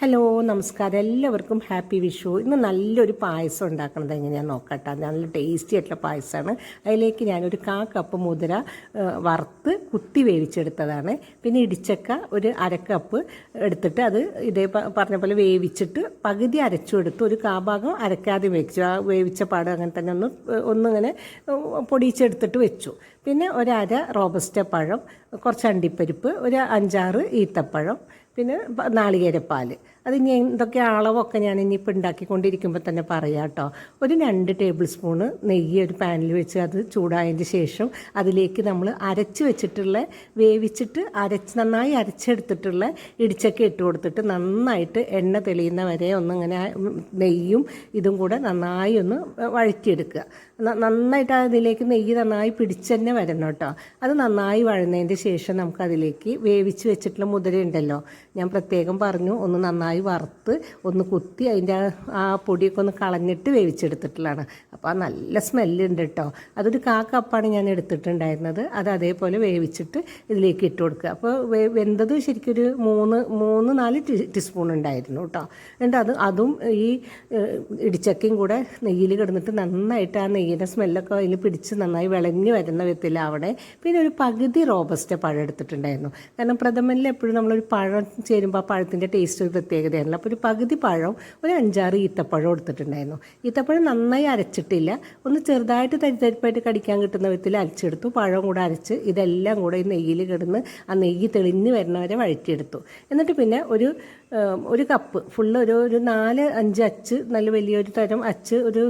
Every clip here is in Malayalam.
ഹലോ നമസ്കാരം. എല്ലാവർക്കും ഹാപ്പി വിഷു. ഇന്ന് നല്ലൊരു പായസം ഉണ്ടാക്കണത് എങ്ങനെയാണെന്ന് നോക്കട്ടെ. നല്ല ടേസ്റ്റി ആയിട്ടുള്ള പായസമാണ്. അതിലേക്ക് ഞാനൊരു കാ കപ്പ് മുതിര വറുത്ത് കുത്തി വേവിച്ചെടുത്തതാണ്. പിന്നെ ഇടിച്ചക്ക ഒരു അരക്കപ്പ് എടുത്തിട്ട് അത് ഇതേ പറഞ്ഞ പോലെ വേവിച്ചിട്ട് പകുതി അരച്ചു എടുത്ത് ഒരു കാഭാഗം അരക്കാതെ വെച്ചു ആ വേവിച്ച പാട് അങ്ങനെ തന്നെ ഒന്ന് ഒന്നിങ്ങനെ പൊടിയിച്ചെടുത്തിട്ട് വെച്ചു. പിന്നെ ഒരര റോബസ്റ്റ പഴം കുറച്ച് അണ്ടിപ്പരിപ്പ് ഒരു അഞ്ചാറ് ഈത്തപ്പഴം പിന്നെ നാളികേരപ്പാൽ അത് ഇനി എന്തൊക്കെ അളവൊക്കെ ഞാൻ ഇനിയിപ്പോൾ ഉണ്ടാക്കിക്കൊണ്ടിരിക്കുമ്പോൾ തന്നെ പറയാം കേട്ടോ. ഒരു രണ്ട് ടേബിൾ സ്പൂണ് നെയ്യ് ഒരു പാനിൽ വെച്ച് അത് ചൂടായതിന് ശേഷം അതിലേക്ക് നമ്മൾ അരച്ച് വെച്ചിട്ടുള്ള വേവിച്ചിട്ട് അരച്ച് നന്നായി അരച്ചെടുത്തിട്ടുള്ള ഇടിച്ചൊക്കെ ഇട്ട് കൊടുത്തിട്ട് നന്നായിട്ട് എണ്ണ തെളിയുന്ന വരെ ഒന്നിങ്ങനെ നെയ്യും ഇതും കൂടെ നന്നായി ഒന്ന് വഴറ്റിയെടുക്കുക. നന്നായിട്ട് അതിലേക്ക് നെയ്യ് നന്നായി പിടിച്ച് തന്നെ വരണം കേട്ടോ. അത് നന്നായി വഴന്നതിന്റെ ശേഷം നമുക്കതിലേക്ക് വേവിച്ച് വെച്ചിട്ടുള്ള മുതിര ഉണ്ടല്ലോ ഞാൻ പ്രത്യേകം പറഞ്ഞു ഒന്ന് നന്നായി വറുത്ത് ഒന്ന് കുത്തി അതിന്റെ ആ- പൊടിയൊക്കെ ഒന്ന് കളഞ്ഞിട്ട് വേവിച്ചെടുത്തിട്ടുള്ളതാണ്. അപ്പോൾ ആ നല്ല സ്മെല്ലുണ്ട് കേട്ടോ അതൊരു കാക്കപ്പാണ് കപ്പാണ് ഞാൻ എടുത്തിട്ടുണ്ടായിരുന്നത്. അത് അതേപോലെ വേവിച്ചിട്ട് ഇതിലേക്ക് ഇട്ട് കൊടുക്കുക. അപ്പോൾ വെന്തത് ശരിക്കൊരു മൂന്ന് മൂന്ന് നാല് ടീസ്പൂൺ ഉണ്ടായിരുന്നു കേട്ടോ എന്നിട്ട് അത് അതും ഈ ഇടിച്ചക്കയും കൂടെ നെയ്യിൽ കിടന്നിട്ട് നന്നായിട്ട് ആ നെയ്യിന്റെ സ്മെല്ലൊക്കെ അതിൽ പിടിച്ച് നന്നായി വിളഞ്ഞ് വരുന്ന വിധത്തിലാവണേ പിന്നെ ഒരു പകുതി റോബസ്റ്റ് പഴം എടുത്തിട്ടുണ്ടായിരുന്നു. കാരണം പ്രഥമനിൽ എപ്പോഴും നമ്മളൊരു പഴം ചേരുമ്പോൾ ആ പഴത്തിന്റെ ടേസ്റ്റ് ഒരു പ്രത്യേകതയാണല്ലോ. അപ്പോൾ ഒരു പകുതി പഴം ഒരു അഞ്ചാറ് ഈത്തപ്പഴം എടുത്തിട്ടുണ്ടായിരുന്നു. ഈത്തപ്പഴം നന്നായി അരച്ചിട്ടില്ല. ഒന്ന് ചെറുതായിട്ട് തരിത്തരിപ്പായിട്ട് കടിക്കാൻ കിട്ടുന്ന വിധത്തിൽ അരച്ചെടുത്തു. പഴം കൂടെ അരച്ച് ഇതെല്ലാം കൂടെ ഈ നെയ്യിൽ കിടന്ന് ആ നെയ്യ് തെളിഞ്ഞ് വരുന്നവരെ വഴറ്റിയെടുത്തു. എന്നിട്ട് പിന്നെ ഒരു ഒരു കപ്പ് ഫുള്ള് ഒരു ഒരു നാല് അഞ്ച് അച്ച് നല്ല വലിയൊരു തരം അച്ച് ഒരു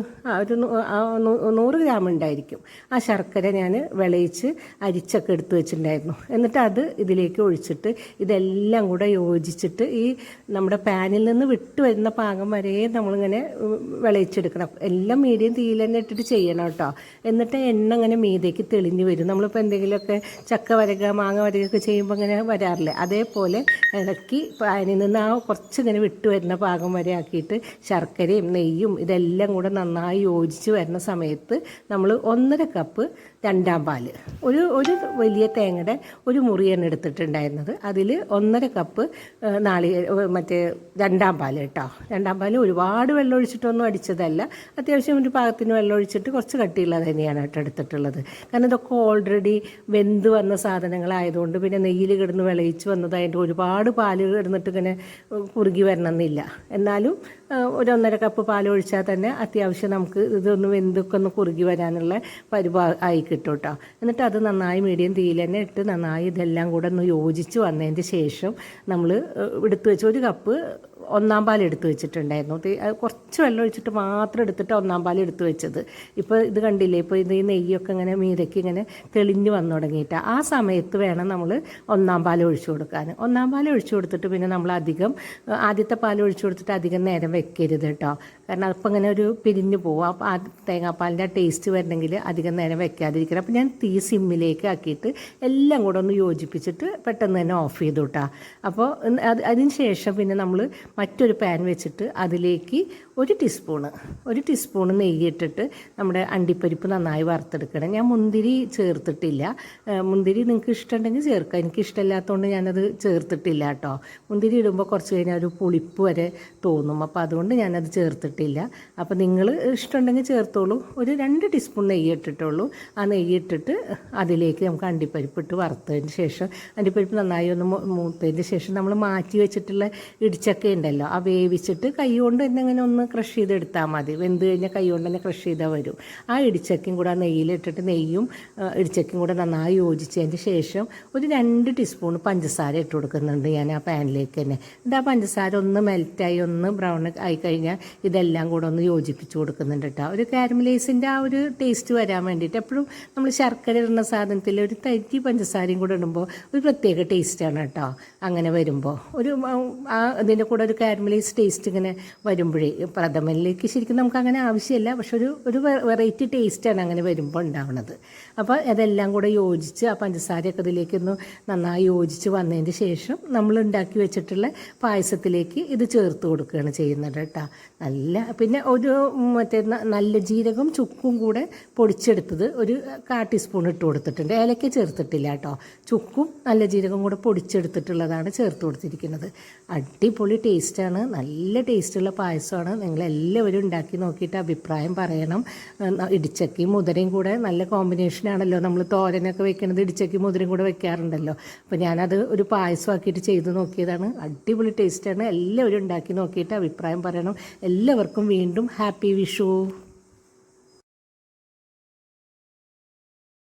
ഒരു നൂറ് ഗ്രാം ഉണ്ടായിരിക്കും. ആ ശർക്കര ഞാൻ വിളയിച്ച് അരിച്ചൊക്കെ എടുത്ത് വെച്ചിട്ടുണ്ടായിരുന്നു. എന്നിട്ട് അത് ഇതിലേക്ക് ഒഴിച്ചിട്ട് ഇതെല്ലാം കൂടെ യോജിച്ചിട്ട് ഈ നമ്മുടെ പാനിൽ നിന്ന് വിട്ട് വരുന്ന പാകം വരെ നമ്മളിങ്ങനെ വിളയിച്ചെടുക്കണം. എല്ലാം മീഡിയം തീയിൽ തന്നെ ഇട്ടിട്ട് ചെയ്യണം കേട്ടോ. എന്നിട്ട് എണ്ണ ഇങ്ങനെ മീതേക്ക് തെളിഞ്ഞ് വരും. നമ്മളിപ്പോൾ എന്തെങ്കിലുമൊക്കെ ചക്ക വരക മാങ്ങ വരകൊക്കെ ചെയ്യുമ്പോൾ അങ്ങനെ വരാറില്ലേ? അതേപോലെ ഇളക്കി പാനിൽ നിന്ന് ആ കുറച്ച് ഇങ്ങനെ വിട്ട് വരുന്ന പാകം വരെ ആക്കിയിട്ട് ശർക്കരയും നെയ്യും ഇതെല്ലാം കൂടെ നന്നായി യോജിച്ച് വരുന്ന സമയത്ത് നമ്മൾ ഒന്നര കപ്പ് രണ്ടാം പാൽ. ഒരു ഒരു വലിയ തേങ്ങയുടെ ഒരു മുറിയാണ് എടുത്തിട്ടുണ്ടായിരുന്നത്. അതിൽ ഒന്നര കപ്പ് നാളികേര മറ്റേ രണ്ടാം പാൽ കേട്ടോ. രണ്ടാം പാൽ ഒരുപാട് വെള്ളം ഒഴിച്ചിട്ടൊന്നും അടിച്ചതല്ല. അത്യാവശ്യം ഒരു പാകത്തിന് വെള്ളം ഒഴിച്ചിട്ട് കുറച്ച് കട്ടിയുള്ളത് തന്നെയാണ് കേട്ടോ എടുത്തിട്ടുള്ളത്. കാരണം ഇതൊക്കെ ഓൾറെഡി വെന്ത് വന്ന സാധനങ്ങളായതുകൊണ്ട് പിന്നെ നെയ്യിൽ കിടന്ന് വിളയിച്ച് വന്നതായിട്ട് ഒരുപാട് പാൽ കിടന്നിട്ട് ഇങ്ങനെ കുറുകി വരണമെന്നില്ല. എന്നാലും ഒരു ഒന്നര കപ്പ് പാൽ ഒഴിച്ചാൽ തന്നെ അത്യാവശ്യം നമുക്ക് ഇതൊന്ന് വെന്തൊക്കെ ഒന്ന് കുറുകി വരാനുള്ള പരിപാ ആയി കിട്ടും കേട്ടോ. എന്നിട്ട് അത് നന്നായി മീഡിയം തീയിൽ തന്നെ ഇട്ട് നന്നായി ഇതെല്ലാം കൂടെ ഒന്ന് യോജിച്ച് വന്നതിന്റെ ശേഷം നമ്മൾ എടുത്തു വെച്ച് ഒരു കപ്പ് ഒന്നാം പാൽ എടുത്തു വെച്ചിട്ടുണ്ടായിരുന്നു. കുറച്ച് വെള്ളം ഒഴിച്ചിട്ട് മാത്രം എടുത്തിട്ട് ഒന്നാം പാൽ എടുത്തു വെച്ചത്. ഇപ്പോൾ ഇത് കണ്ടില്ലേ? ഇപ്പോൾ ഇത് ഈ നെയ്യൊക്കെ ഇങ്ങനെ മീതയ്ക്ക് ഇങ്ങനെ തെളിഞ്ഞ് വന്നു തുടങ്ങിയിട്ട്. ആ സമയത്ത് വേണം നമ്മൾ ഒന്നാം പാൽ ഒഴിച്ചു കൊടുക്കാൻ ഒന്നാം പാൽ ഒഴിച്ചു കൊടുത്തിട്ട് പിന്നെ നമ്മൾ അധികം ആദ്യത്തെ പാൽ ഒഴിച്ചു കൊടുത്തിട്ട് അധികം നേരം വെക്കരുത് കേട്ടോ. കാരണം അപ്പം ഇങ്ങനെ ഒരു പിരിഞ്ഞു പോകും അപ്പോൾ ആ തേങ്ങാപ്പാലിന്റെ ടേസ്റ്റ് വരണമെങ്കിൽ അധികം നേരം വെക്കാതിരിക്കണം. അപ്പോൾ ഞാൻ തീ സിമ്മിലേക്ക് ആക്കിയിട്ട് എല്ലാം കൂടെ ഒന്ന് യോജിപ്പിച്ചിട്ട് പെട്ടെന്ന് തന്നെ ഓഫ് ചെയ്തു കേട്ടോ അപ്പോൾ അത് അതിന് ശേഷം പിന്നെ നമ്മൾ മറ്റൊരു പാൻ വെച്ചിട്ട് അതിലേക്ക് ഒരു ടീസ്പൂണ് ഒരു ടീസ്പൂണ് നെയ്യ് ഇട്ടിട്ട് നമ്മുടെ അണ്ടിപ്പരിപ്പ് നന്നായി വറുത്തെടുക്കണം. ഞാൻ മുന്തിരി ചേർത്തിട്ടില്ല. മുന്തിരി നിങ്ങൾക്ക് ഇഷ്ടമുണ്ടെങ്കിൽ ചേർക്കാം. എനിക്ക് ഇഷ്ടമില്ലാത്തതുകൊണ്ട് ഞാനത് ചേർത്തിട്ടില്ല കേട്ടോ. മുന്തിരി ഇടുമ്പോൾ കുറച്ച് കഴിഞ്ഞാൽ ഒരു പുളിപ്പ് വരെ തോന്നും. അപ്പോൾ അതുകൊണ്ട് ഞാനത് ചേർത്തിട്ടില്ല. അപ്പോൾ നിങ്ങൾ ഇഷ്ടമുണ്ടെങ്കിൽ ചേർത്തോളൂ. ഒരു രണ്ട് ടീസ്പൂൺ നെയ്യ് ഇട്ടിട്ടുള്ളൂ. ആ നെയ്യ് ഇട്ടിട്ട് അതിലേക്ക് നമുക്ക് അണ്ടിപ്പരിപ്പ് ഇട്ട് വറുത്തതിന് ശേഷം അണ്ടിപ്പരിപ്പ് നന്നായി ഒന്ന് മൂത്തതിന് ശേഷം നമ്മൾ മാറ്റി വെച്ചിട്ടുള്ള ഇടിച്ചക്ക ഉണ്ടല്ലോ ആ വേവിച്ചിട്ട് കൈ കൊണ്ട് തന്നെ അങ്ങനെ ഒന്ന് ക്രഷ് ചെയ്തെടുത്താൽ മതി. വെന്ത് കഴിഞ്ഞാൽ കൈ കൊണ്ട് തന്നെ ക്രഷ് ചെയ്താൽ വരും. ആ ഇടിച്ചക്കയും കൂടെ ആ നെയ്യിലിട്ടിട്ട് നെയ്യും ഇടിച്ചക്കയും കൂടെ നന്നായി യോജിച്ചതിന് ശേഷം ഒരു രണ്ട് ടീസ്പൂൺ പഞ്ചസാര ഇട്ട് കൊടുക്കുന്നുണ്ട് ഞാൻ ആ പാനിലേക്ക് തന്നെ. എന്താ പഞ്ചസാര ഒന്ന് മെൽറ്റായി ഒന്ന് ബ്രൗൺ ആയി കഴിഞ്ഞാൽ ഇതെല്ലാം കൂടെ ഒന്ന് യോജിപ്പിച്ച് കൊടുക്കുന്നുണ്ട് കേട്ടോ ഒരു കാരമലൈസിന്റെ ആ ഒരു ടേസ്റ്റ് വരാൻ വേണ്ടിയിട്ട് എപ്പോഴും നമ്മൾ ശർക്കര ഇടുന്ന സാധനത്തിൽ ഒരു തരി പഞ്ചസാരയും കൂടെ ഇടുമ്പോൾ ഒരു പ്രത്യേക ടേസ്റ്റാണ് കേട്ടോ അങ്ങനെ വരുമ്പോൾ ഒരു ആ, ആ ഇതിന്റെ കൂടെ ഒരു കാരമലൈസ് ടേസ്റ്റ് ഇങ്ങനെ വരുമ്പോഴേ പ്രഥമനിലേക്ക് ശരിക്കും നമുക്ക് അങ്ങനെ ആവശ്യമില്ല. പക്ഷെ ഒരു ഒരു വെറൈറ്റി ടേസ്റ്റാണ് അങ്ങനെ വരുമ്പോൾ ഉണ്ടാവുന്നത് അപ്പോൾ അതെല്ലാം കൂടെ യോജിച്ച് ആ പഞ്ചസാരയൊക്കെ ഇതിലേക്കൊന്ന് നന്നായി യോജിച്ച് വന്നതിന് ശേഷം നമ്മൾ ഉണ്ടാക്കി വെച്ചിട്ടുള്ള പായസത്തിലേക്ക് ഇത് ചേർത്ത് കൊടുക്കുകയാണ് ചെയ്യുന്നത് കേട്ടോ നല്ല പിന്നെ ഒരു മറ്റേ നല്ല ജീരകം ചുക്കും കൂടെ പൊടിച്ചെടുത്തത് ഒരു കാ ടീസ്പൂൺ ഇട്ട് കൊടുത്തിട്ടുണ്ട്. ഏലക്ക ചേർത്തിട്ടില്ല കേട്ടോ. ചുക്കും നല്ല ജീരകം കൂടെ പൊടിച്ചെടുത്തിട്ടുള്ളതാണ് ചേർത്ത് കൊടുത്തിരിക്കുന്നത്. അടിപൊളി ടേസ്റ്റാണ് നല്ല ടേസ്റ്റുള്ള പായസമാണ്. നിങ്ങളെല്ലാവരും ഉണ്ടാക്കി നോക്കിയിട്ട് അഭിപ്രായം പറയണം. ഇടിച്ചക്കയും മുതിരയും കൂടെ നല്ല കോമ്പിനേഷനാണല്ലോ നമ്മൾ തോരനൊക്കെ വെക്കുന്നത് ഇടിച്ചക്കയും മുതിരയും കൂടെ വെക്കാറുണ്ടല്ലോ. അപ്പോൾ ഞാനത് ഒരു പായസമാക്കിയിട്ട് ചെയ്ത് നോക്കിയതാണ്. അടിപൊളി ടേസ്റ്റാണ് എല്ലാവരും ഉണ്ടാക്കി നോക്കിയിട്ട് അഭിപ്രായം പറയണം. എല്ലാവർക്കും വീണ്ടും ഹാപ്പി വിഷു.